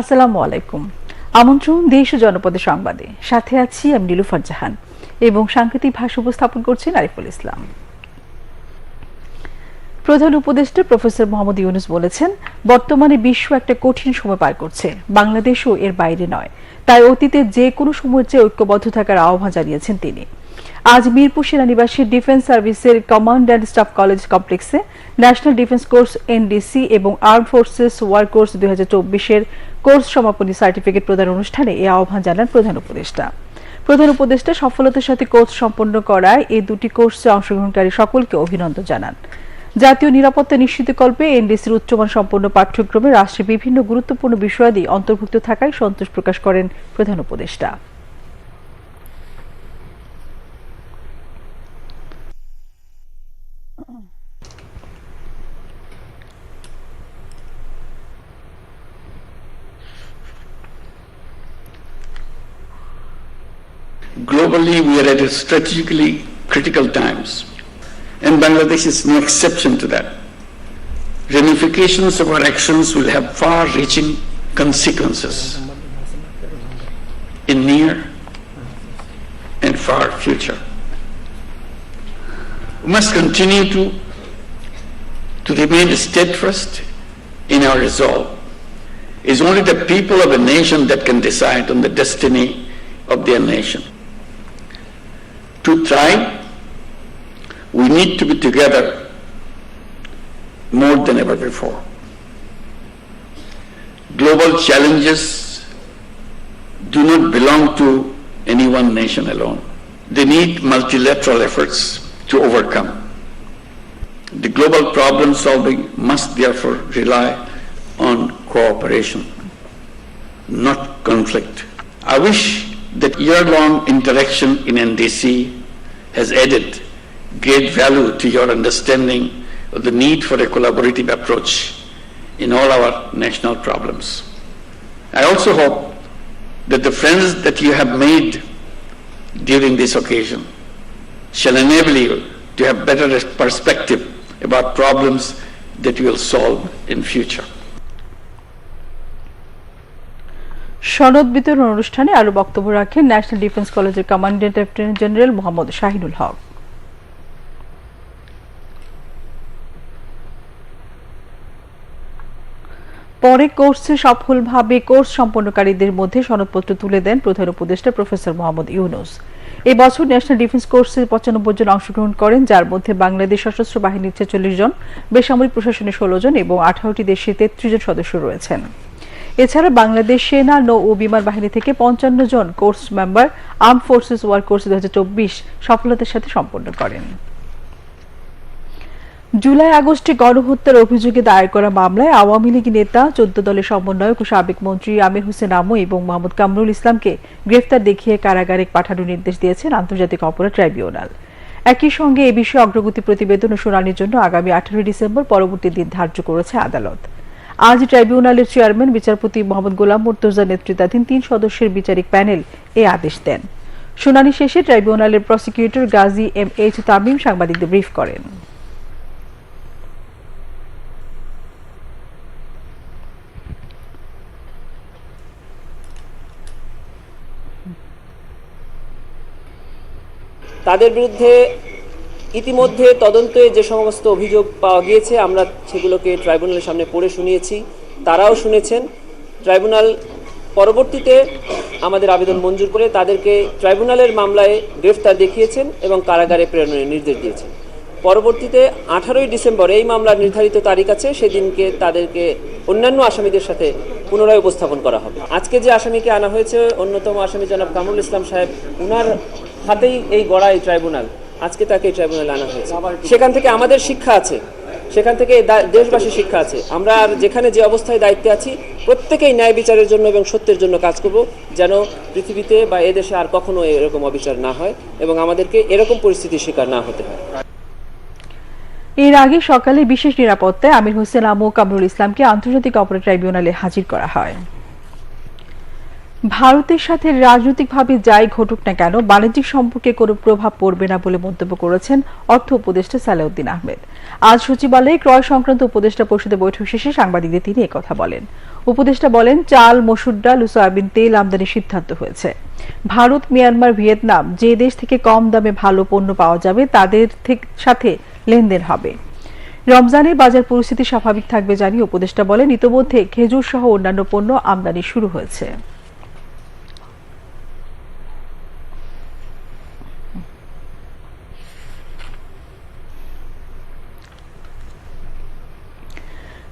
আসসালামু আলাইকুম। আমন্ত্রণ দেশ ও জনপদের সংবাদে। সাথে আছি আমি নীলুফার জাহান এবং সাংকেতিক ভাষা উপস্থাপন করছেন আরিফুল ইসলাম। প্রধান উপদেষ্টা প্রফেসর মোহাম্মদ ইউনুস বলেছেন, বর্তমানে বিশ্ব একটা কঠিন সময় পার করছে। বাংলাদেশও এর বাইরে নয়। তাই অতীতে যে কোনো সময়ের চেয়ে ঐক্যবদ্ধ থাকার আহ্বান জানিয়েছেন তিনি। আজ মিরপুর সেনানিবাসের ডিফেন্স সার্ভিসের কমান্ড অ্যান্ড স্টাফ কলেজ কমপ্লেক্সে ন্যাশনাল ডিফেন্স কোর্স এনডিসি এবং আর্ম ফোর্সেস ওয়ার কোর্স দুই হাজার চব্বিশের কোর্স সমাপনী সার্টিফিকেট প্রদান অনুষ্ঠানে এ আহ্বান জানান প্রধান উপদেষ্টা। প্রধান উপদেষ্টা সফলতার সাথে কোর্স সম্পন্ন করায় এই দুটি কোর্সে অংশগ্রহণকারী সকলকে অভিনন্দন জানান। জাতীয় নিরাপত্তা নিশ্চিতকল্পে এনডিসির উচ্চমান সম্পন্ন পাঠ্যক্রমে রাষ্ট্রের বিভিন্ন গুরুত্বপূর্ণ বিষয়াদি অন্তর্ভুক্ত থাকায় সন্তোষ প্রকাশ করেন প্রধান উপদেষ্টা। Globally, we are at a strategically critical times, and Bangladesh is no exception to that. Ramifications of our actions will have far-reaching consequences in near and far future. We must continue to, to remain steadfast in our resolve. It's only the people of a nation that can decide on the destiny of their nation. To try, we need to be together more than ever before. Global challenges do not belong to any one nation alone. They need multilateral efforts to overcome. The global problem solving must therefore rely on cooperation, not conflict. I wish that year-long interaction in NDC has added great value to your understanding of the need for a collaborative approach in all our national problems. I also hope that the friends that you have made during this occasion shall enable you to have better perspective about problems that you will solve in future. সনদ বিতরণ অনুষ্ঠানে আরও বক্তব্য রাখেন national defence কলেজের commandant lieutenant general Mohammad Shahinul Haque. পরে কোর্সে সফলভাবে কোর্স সম্পন্নকারীদের মধ্যে সনদপত্র তুলে দেন প্রধান উপদেষ্টা প্রফেসর মোহাম্মদ ইউনুস। এই বছর ন্যাশনাল ডিফেন্স কোর্সে পঁচানব্বই জন অংশগ্রহণ করেন, যার মধ্যে বাংলাদেশ সশস্ত্র বাহিনীর ছেচল্লিশ জন, বেসামরিক প্রশাসনের ষোলো জন এবং আঠারোটি দেশের তেত্রিশ জন সদস্য রয়েছেন। এছাড়া বাংলাদেশ সেনা নৌ ও বিমান বাহিনী থেকে পঞ্চান্ন জন course member arm forces war course দু সফলতার সাথে সম্পন্ন করেন। জুলাই আগস্টে গণহত্যার অভিযোগে দায়ের করা মামলায় আওয়ামী লীগ নেতা, চোদ্দ দলের সমন্বয়ক ও সাবেক মন্ত্রী আমির হোসেন আমু এবং মোহাম্মদ কামরুল ইসলামকে গ্রেফতার দেখিয়ে কারাগারে পাঠানোর নির্দেশ দিয়েছেন আন্তর্জাতিক অপরাধ ট্রাইব্যুনাল। একই সঙ্গে এ বিষয়ে অগ্রগতি প্রতিবেদন ও শুনানির জন্য আগামী আঠারোই ডিসেম্বর পরবর্তী দিন ধার্য করেছে আদালত। আজ ট্রাইব্যুনালের চেয়ারম্যান, বিচারপতি মোহাম্মদ গোলাম মুর্তজা নেতৃত্বাধীন তিন সদস্যের বিচারিক প্যানেল এ আদেশ দেন। শুনানি শেষে ট্রাইব্যুনালের prosecutor Gazi M H Tamim সাংবাদিকদের ব্রিফ করেন। তাদের বিরুদ্ধে ইতিমধ্যে তদন্তে যে সমস্ত অভিযোগ পাওয়া গিয়েছে, আমরা সেগুলোকে ট্রাইব্যুনালের সামনে পড়ে শুনিয়েছি। তারাও শুনেছেন। ট্রাইব্যুনাল পরবর্তীতে আমাদের আবেদন মঞ্জুর করে তাদেরকে ট্রাইব্যুনালের মামলায় গ্রেফতার দেখিয়েছেন এবং কারাগারে প্রেরণের নির্দেশ দিয়েছেন। পরবর্তীতে আঠারোই ডিসেম্বর এই মামলার নির্ধারিত তারিখ আছে, সেদিনকে তাদেরকে অন্যান্য আসামিদের সাথে পুনরায় উপস্থাপন করা হবে। আজকে যে আসামিকে আনা হয়েছে, অন্যতম আসামি জনাব কামরুল ইসলাম সাহেব, উনার হাতেই এই গড়াই ট্রাইব্যুনাল। আজকে তাকে এই ট্রাইব্যুনালে আনা হয়েছে। সেখান থেকে আমাদের শিক্ষা আছে। সেখান থেকে দেশবাসীর শিক্ষা আছে। আমরা আর যেখানে যে অবস্থায় দায়িত্বে আছি, প্রত্যেকেই ন্যায় বিচারের জন্য এবং সত্যের জন্য কাজ করব, যেন পৃথিবীতে বা এদেশে আর কখনো এরকম অবিচার না হয় এবং আমাদেরকে এরকম পরিস্থিতির শিকার না হতে হয়। এর আগে সকালে বিশেষ নিরাপত্তায় আমির হোসেন আমু কামরুল ইসলামকে আন্তর্জাতিক অপরাধ ট্রাইব্যুনালে হাজির করা হয়। ভারতের সাথে রাজনৈতিকভাবে যাই ঘটুক না কেন, বাণিজ্যিক সম্পর্কে কোনো প্রভাব পড়বে না বলে মন্তব্য করেছেন অর্থ উপদেষ্টা সালাউদ্দিন আহমেদ। আজ সচিবালয়ে ক্রয় সংক্রান্ত উপদেষ্টা পরিষদের বৈঠক শেষে সাংবাদিকদের তিনি একথা বলেন। উপদেষ্টা বলেন, চাল, মসুর ডাল ও সয়াবিন তেল আমদানির সিদ্ধান্ত হয়েছে। ভারত, মিয়ানমার, ভিয়েতনাম যে দেশ থেকে কম দামে ভালো পণ্য পাওয়া যাবে, তাদের সাথে লেনদেন হবে। রমজানের বাজার পরিস্থিতি স্বাভাবিক থাকবে জানিয়ে উপদেষ্টা বলেন, ইতোমধ্যে খেজুর সহ অন্যান্য পণ্য আমদানি শুরু হয়েছে।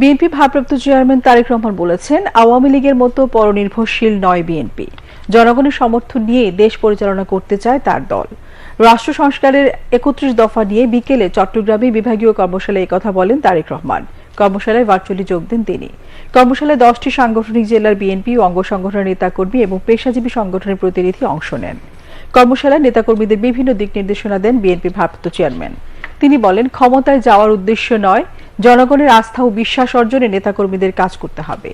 বিএনপি ভারপ্রাপ্ত চেয়ারম্যান তারেক রহমান বলেছেন, আওয়ামী লীগের মতো পরনির্ভরশীল নয় বিএনপি। জনগণের সমর্থন নিয়ে দেশ পরিচালনা করতে চায় তার দল। রাষ্ট্র সংস্কারের একত্রিশ দফা নিয়ে বিকেলে চট্টগ্রামে বিভাগীয় কর্মশালায় কথা বলেন তারেক রহমান। কর্মশালায় ভার্চুয়ালি যোগ দেন তিনি। কর্মশালায় দশটি সাংগঠনিক জেলার বিএনপি অঙ্গ সংগঠনের নেতাকর্মী এবং পেশাজীবী সংগঠনের প্রতিনিধি অংশ নেন। কর্মশালায় নেতাকর্মীদের বিভিন্ন দিক নির্দেশনা দেন বিএনপি ভারপ্রাপ্ত চেয়ারম্যান। তিনি বলেন, ক্ষমতায় যাওয়ার উদ্দেশ্য নয়, জনগণের আস্থা ও বিশ্বাস অর্জনে নেতাকর্মীদের কাজ করতে হবে।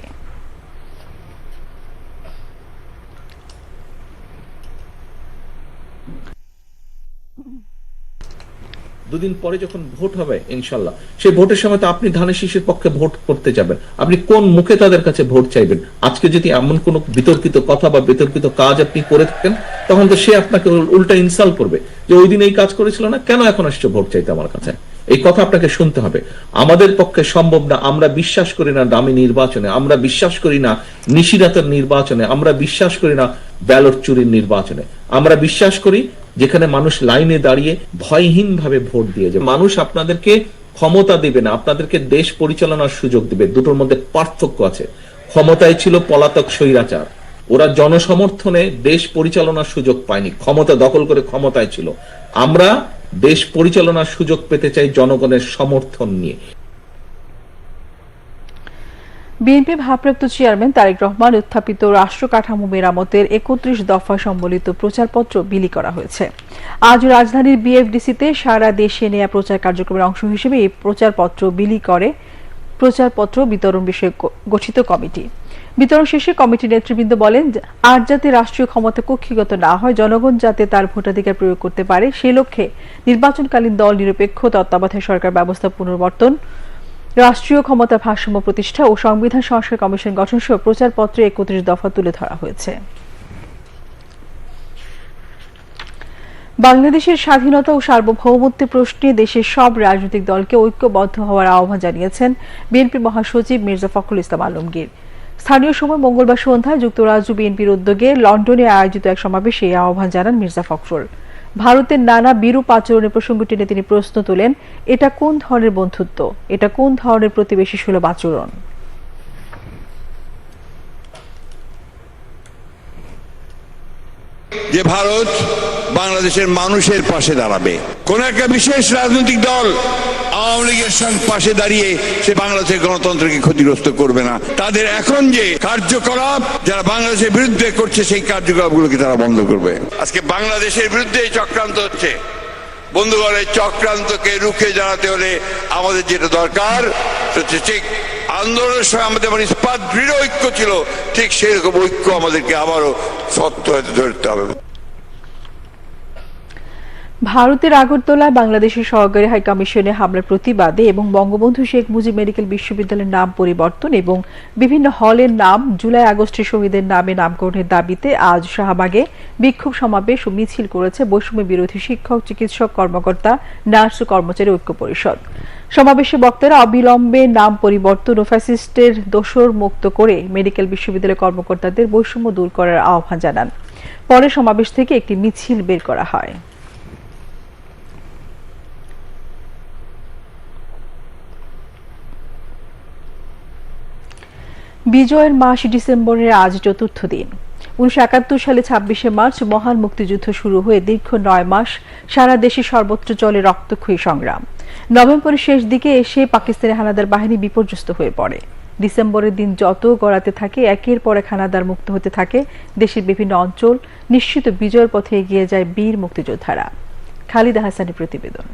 দুদিন পরে যখন ভোট হবে ইনশাল্লাহ সেই ভোটের সময় তো আপনি ধানের শীষের পক্ষে ভোট করতে যাবেন। আপনি কোন মুখে তাদের কাছে ভোট চাইবেন? আজকে যদি এমন কোন বিতর্কিত কথা বা বিতর্কিত কাজ আপনি করে থাকেন, তখন তো সে আপনাকে উল্টা ইনসাল্ট করবে যে, ওই দিন এই কাজ করেছিল না, কেন এখন আসছে ভোট চাইতে আমার কাছে? এই কথা আপনাকে শুনতে হবে। আমাদের পক্ষে সম্ভব না, আমরা বিশ্বাস করি না দামি নির্বাচনে, আমরা বিশ্বাস করি না নিশিরাতের নির্বাচনে, আমরা বিশ্বাস করি না ব্যালট চুরির নির্বাচনে। আমরা বিশ্বাস করি যেখানে মানুষ লাইনে দাঁড়িয়ে ভয়হীন ভাবে ভোট দিয়ে যে মানুষ আপনাদেরকে ক্ষমতা দেবে না, আপনাদেরকে দেশ পরিচালনার সুযোগ দিবে, দুটোর মধ্যে পার্থক্য আছে। ক্ষমতায় ছিল পলাতক স্বৈরাচার, ওরা জনসমর্থনে দেশ পরিচালনার সুযোগ পায়নি, ক্ষমতা দখল করে ক্ষমতায় ছিল। আমরা দেশ পরিচালনার সুযোগ পেতে চাই জনগণের সমর্থন নিয়ে। বিএনপি ভারপ্রাপ্ত চেয়ারম্যান তারেক রহমান উত্থাপিত রাষ্ট্র কাঠামো মেরামতের একত্রিশ দফা সম্বলিত প্রচারপত্র বিলি করা হয়েছে। আজ রাজধানীর বিএফডিসিতে সারা দেশে নেয়া প্রচার কার্যক্রমের অংশ হিসেবে এই প্রচারপত্র বিলি করে প্রচারপত্র বিতরণ বিষয়ে গঠিত কমিটি। বিতরণ শেষে কমিটির নেতৃবৃন্দ বলেন আর যাতে রাষ্ট্রীয় ক্ষমতা কক্ষিগত না হয়, জনগণ যাতে তার ভোটাধিকার প্রয়োগ করতে পারে, সে লক্ষ্যে নির্বাচনকালীন দল নিরপেক্ষ তত্ত্বাবধায়ক সরকার ব্যবস্থা পুনর্বর্তন রাষ্ট্রীয় ক্ষমতা ভারসাম্য প্রতিষ্ঠা ও সংবিধান সংস্কার কমিশন গঠন সহ প্রচারপত্রে একত্রিশ দফা তুলে ধরা হয়েছে। বাংলাদেশের স্বাধীনতা ও সার্বভৌমত্বের প্রশ্নে দেশের সব রাজনৈতিক দলকে ঐক্যবদ্ধ হওয়ার আহ্বান জানিয়েছেন বিএনপি মহাসচিব মির্জা ফখরুল ইসলাম আলমগীর। স্থানীয় সময় মঙ্গলবার সন্ধ্যায় যুক্তরাজ্য বিএনপির উদ্যোগে লন্ডনে আয়োজিত এক সমাবেশে এই আহ্বান জানান মির্জা ফখরুল। ভারতের নানা বিরূপ আচরণের প্রসঙ্গ টেনে তিনি প্রশ্ন তোলেন, এটা কোন ধরনের বন্ধুত্ব? এটা কোন ধরনের প্রতিবেশী সুলভ আচরণ? যে ভারত বাংলাদেশের মানুষের পাশে দাঁড়াবে। কোন একটা বিশেষ রাজনৈতিক দল আওয়ামী লীগের সঙ্গে পাশে দাঁড়িয়ে সে বাংলাদেশের গণতন্ত্রকে ক্ষতিগ্রস্ত করবে না। তাদের এখন যে কার্যকলাপ যারা বাংলাদেশের বিরুদ্ধে করছে, সেই কার্যকলাপগুলোকে তারা বন্ধ করবে। আজকে বাংলাদেশের বিরুদ্ধে চক্রান্ত হচ্ছে। বন্ধুগণ এই চক্রান্তকে রুখে দাঁড়াতে হলে আমাদের যেটা দরকার ঠিক আন্দোলনের সময় আমাদের মানে ইস্পাত দৃঢ় ঐক্য ছিল, ঠিক সেরকম ঐক্য আমাদেরকে আবারও সত্য হতে ধরতে হবে। ভারতের আগরতলায় বাংলাদেশের সহকারী হাই কমিশনে হামলার প্রতিবাদে এবং বঙ্গবন্ধু শেখ মুজিব মেডিকেল বিশ্ববিদ্যালয়ের নাম পরিবর্তন এবং বিভিন্ন হলের নাম জুলাই আগস্টের শহীদের নামে নামকরণের দাবিতে আজ শাহবাগে বিক্ষোভ সমাবেশ ও মিছিল করেছে বৈষম্য বিরোধী শিক্ষক, চিকিৎসক, কর্মকর্তা, নার্স ও কর্মচারী ঐক্য পরিষদ। সমাবেশে বক্তারা অবিলম্বে নাম পরিবর্তন ও ফ্যাসিস্টের দোষর মুক্ত করে মেডিকেল বিশ্ববিদ্যালয়ের কর্মকর্তাদের বৈষম্য দূর করার আহ্বান জানান। পরে সমাবেশ থেকে একটি মিছিল বের করা হয়। বিজয়ের মাস ডিসেম্বরের আজ চতুর্থ দিন। উনিশশো একাত্তর সালে ছাব্বিশে মার্চ মহান মুক্তিযুদ্ধ শুরু হয়ে দীর্ঘ নয় মাস সারা দেশে সর্বত্র চলে রক্তক্ষয়ী সংগ্রাম। নভেম্বরের শেষ দিকে এসে পাকিস্তানি হানাদার বাহিনী বিপর্যস্ত হয়ে পড়ে। ডিসেম্বরের দিন যত গড়াতে থাকে, একের পর এক হানাদার মুক্ত হতে থাকে। দেশের বিভিন্ন অঞ্চল নিশ্চিত বিজয়ের পথে এগিয়ে যায় বীর মুক্তিযোদ্ধারা। খালিদা হাসানের প্রতিবেদন।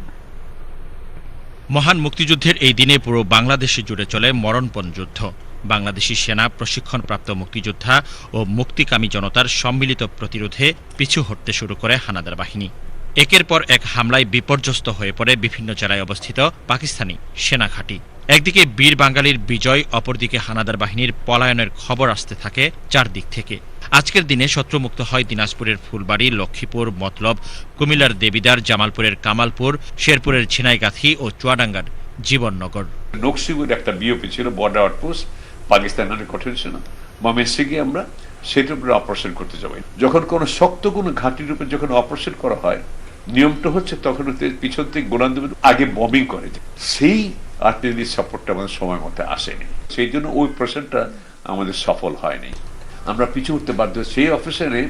মহান মুক্তিযুদ্ধের এই দিনে পুরো বাংলাদেশে জুড়ে চলে মরণপণ যুদ্ধ। বাংলাদেশি সেনা প্রশিক্ষণপ্রাপ্ত মুক্তিযোদ্ধা ও মুক্তিকামী জনতার সম্মিলিত প্রতিরোধে পিছু হটতে শুরু করে হানাদার বাহিনী। একের পর এক হামলায় বিপর্যস্ত হয়ে পড়ে বিভিন্ন জেলায় অবস্থিত পাকিস্তানি সেনা ঘাঁটি। একদিকে বীর বাঙালির বিজয়, অপরদিকে হানাদার বাহিনীর পলায়নের খবর আসতে থাকে চারদিক থেকে। আজকের দিনে শত্রুমুক্ত হয় দিনাজপুরের ফুলবাড়ি, লক্ষ্মীপুর, মতলব, কুমিল্লার দেবিদার, জামালপুরের কামালপুর, শেরপুরের ঝিনাইগাথি ও চুয়াডাঙ্গার জীবননগর। একটা বিওপি ছিল, বর্ডার আউটপোস্ট পাকিস্তান অনেক কঠিন ছিল ময়মনসিংহে আমরা সেটার উপরে অপারেশন করতে যাব। যখন কোনো শক্ত কোনো ঘাঁটির উপরে যখন অপারেশন করা হয়, নিয়মটা হচ্ছে তখন হচ্ছে পিছন থেকে গোলান আগে বমিং করে সেই আর্টিলারি সাপোর্টটা আমাদের সময় মতো আসেনি। সেই জন্য ওই অপারেশনটা আমাদের সফল হয়নি। আমরা পিছু উঠতে বাধ্য সেই অপারেশনে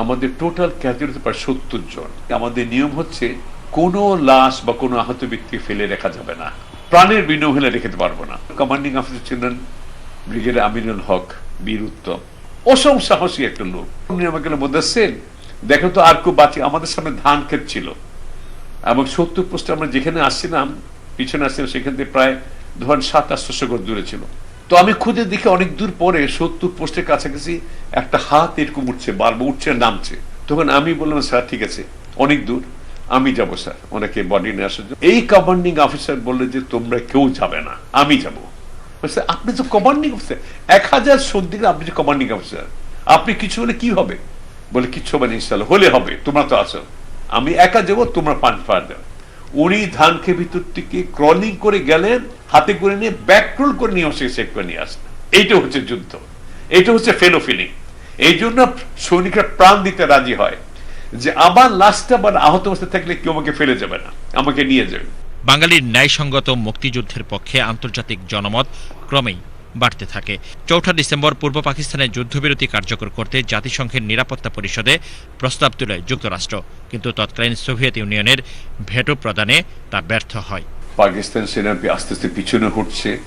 আমাদের টোটাল ক্যাজুয়ালিটি প্রায় সত্তর জন। আমাদের নিয়ম হচ্ছে কোনো লাশ বা কোনো আহত ব্যক্তি ফেলে রাখা যাবে না। প্রাণের বিনিময় হলে রেখে পারব না। কমান্ডিং অফিসার ছিলেন ব্রিগেডিয়ার আমিনুল হক, বীর উত্তম। অসম সাহসী একটা লোক। উনি আমাকে বলতেছেন দেখো তো আর কেউ বাঁচি। আমাদের সামনে ধান ক্ষেত ছিল। এবং সত্তর পোস্টে আমরা যেখানে আসছিলাম, পিছনে আসছিলাম, সেখান থেকে প্রায় ধরেন সাত আটশো গজ দূরে ছিল। তো আমি খুঁজে দেখি অনেক দূর পরে সত্তর পোস্টের কাছাকাছি একটা হাত এরকম উঠছে, বারবার উঠছে, নামছে। তখন আমি বললাম, স্যার, ঠিক আছে, অনেক দূর। আমি যাব, স্যার। ওনাকে বডি নিয়ে আসার জন্য। এই কমান্ডিং অফিসার বললে যে, তোমরা কেউ যাবে না, আমি যাব। বলছে, আপনি তো কমান্ডিং অফিসার এক হাজার সন্ধিকে আপনি যে কমান্ডিং অফিসার আপনি কিছু হলে কি হবে? বলে কিচ্ছু হবে না হলে হবে তোমরা তো আসো আমি একা যাব তোমরা পাঁচ পার দেবে উনি ধানকে ভিতর থেকে ক্রলিং করে গেলেন হাতে করে নিয়ে ব্যাকরোল করে নিয়ে এসে সেট করে নিয়ে আসলেন। এইটা হচ্ছে যুদ্ধ। এইটা হচ্ছে ফেলো ফিলিং এই জন্য সৈনিকরা প্রাণ দিতে রাজি হয় যে আমার লাস্টটা বা আহত অবস্থায় থাকলে কেউ আমাকে ফেলে যাবে না আমাকে নিয়ে যাবে। বাঙালির ন্যায়সঙ্গত মুক্তিযুদ্ধের পক্ষে আন্তর্জাতিক জনমত ক্রমেই বাড়তে থাকে। চৌঠা ডিসেম্বর পূর্ব পাকিস্তানে যুদ্ধবিরতি কার্যকর করতে জাতিসংঘের নিরাপত্তা পরিষদে প্রস্তাব তুলে যুক্তরাষ্ট্র। কিন্তু তৎকালীন সোভিয়েত ইউনিয়নের ভেটো প্রদানে তা ব্যর্থ হয়। পাকিস্তান সেনা আস্তে আস্তে পিছনে হটছে।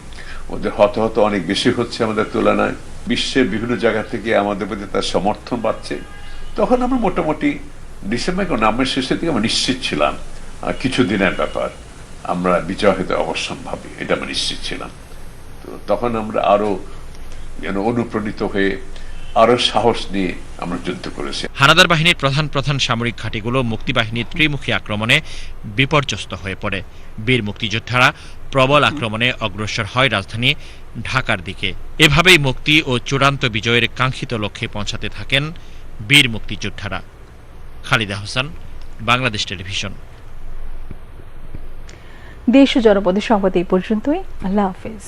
ওদের হতাহত অনেক বেশি হচ্ছে আমাদের তুলনায়। বিশ্বের বিভিন্ন জায়গা থেকে আমাদের প্রতি তার সমর্থন বাড়ছে। তখন আমরা মোটামুটি ডিসেম্বর নামের শেষের দিকে আমরা নিশ্চিত ছিলাম। আর কিছু দিনের ব্যাপার। আমরা বিজয় হতে অবশ্যম্ভাবী, এটা আমরা নিশ্চিত ছিলাম। তো তখন আমরা আরও যেন অনুপ্রাণিত হয়ে আরও সাহস নিয়ে আমরা যুদ্ধ করেছি। হানাদার বাহিনীর প্রধান প্রধান সামরিক ঘাঁটিগুলো মুক্তিবাহিনীর ত্রিমুখী আক্রমণে বিপর্যস্ত হয়ে পড়ে। বীর মুক্তিযোদ্ধারা প্রবল আক্রমণে অগ্রসর হয় রাজধানী ঢাকার দিকে। এভাবেই মুক্তি ও চূড়ান্ত বিজয়ের কাঙ্ক্ষিত লক্ষ্যে পৌঁছাতে থাকেন বীর মুক্তিযোদ্ধারা। খালিদা হোসেন, বাংলাদেশ টেলিভিশন। দেশ ও জনপদের সংবাদ এই পর্যন্তই। আল্লাহ হাফেজ।